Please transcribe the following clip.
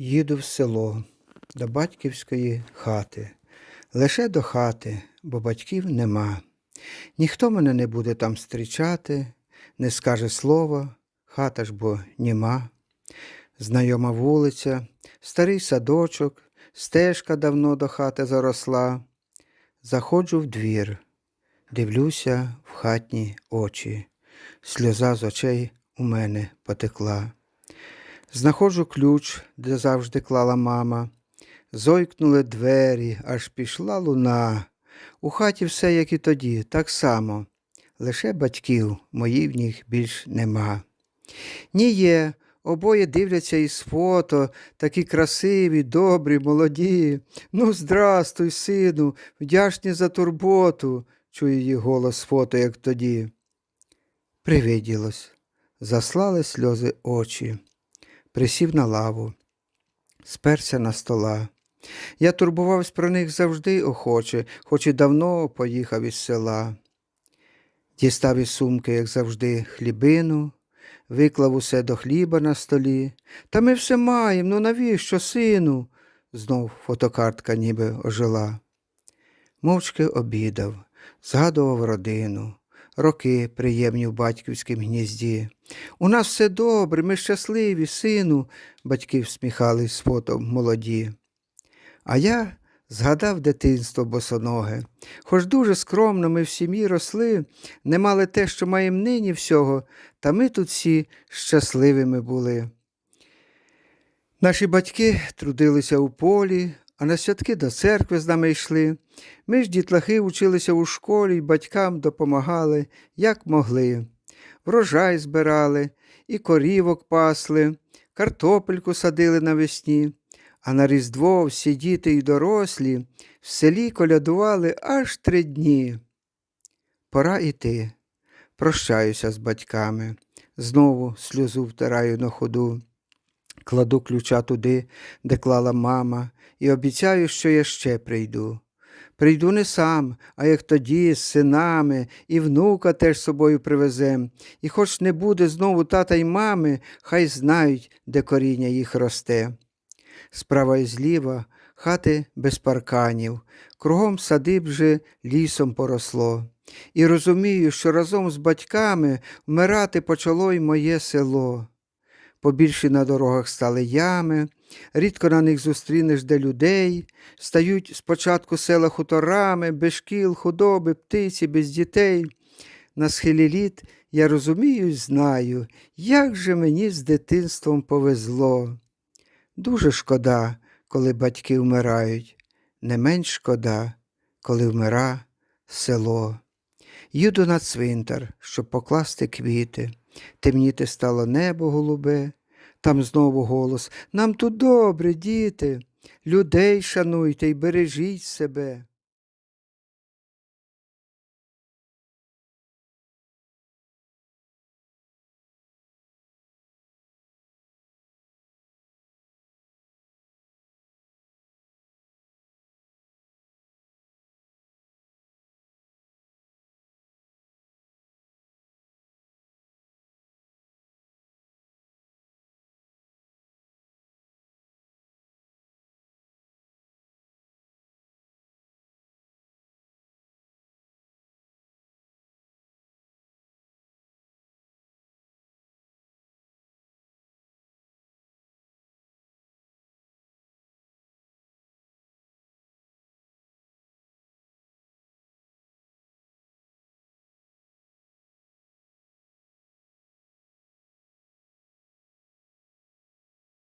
Їду в село до батьківської хати. Лише до хати, бо батьків нема. Ніхто мене не буде там зустрічати, не скаже слова, хата ж бо німа. Знайома вулиця, старий садочок, стежка давно до хати заросла. Заходжу в двір, дивлюся в хатні очі. Сльоза з очей у мене потекла. Знаходжу ключ, де завжди клала мама. Зойкнули двері, аж пішла луна. У хаті все, як і тоді, так само. Лише батьків моїх в них більш нема. Ні є, обоє дивляться із фото, такі красиві, добрі, молоді. Ну, здрастуй, сину, вдячні за турботу, чує її голос фото, як тоді. Привиділось, заслали сльози очі присів на лаву, сперся на стола. Я турбувався про них завжди охоче, хоч і давно поїхав із села. Дістав із сумки, як завжди, хлібину, виклав усе до хліба на столі. Та ми все маємо, ну навіщо, сину? Знов фотокартка ніби ожила. Мовчки обідав, згадував родину, роки приємні в батьківськім гнізді. У нас все добре, ми щасливі, сину, батьки всміхались з фото молоді. А я згадав дитинство босоноге. Хоч дуже скромно ми в сім'ї росли, не мали те, що маємо нині всього, та ми тут всі щасливими були. Наші батьки трудилися у полі, а на святки до церкви з нами йшли. Ми ж дітлахи училися у школі й батькам допомагали, як могли. Врожай збирали, і корівок пасли, картопельку садили навесні, а на Різдво всі діти й дорослі в селі колядували аж три дні. Пора іти. Прощаюся з батьками, знову сльозу втираю на ходу. Кладу ключа туди, де клала мама, і обіцяю, що я ще прийду. Прийду не сам, а як тоді з синами, і внука теж з собою привезем. І хоч не буде знову тата й мами, хай знають, де коріння їх росте. Справа і зліва хати без парканів, кругом садиб же лісом поросло. І розумію, що разом з батьками вмирати почало й моє село. Побільші на дорогах стали ями, рідко на них зустрінеш де людей, стають спочатку села хуторами, без шкіл, худоби, птиці, без дітей. На схилі літ я розумію й знаю, як же мені з дитинством повезло. Дуже шкода, коли батьки вмирають, не менш шкода, коли вмира село. Їду на цвинтар, щоб покласти квіти. Темніти стало небо голубе, там знову голос. Нам тут добре, діти, людей шануйте й бережіть себе.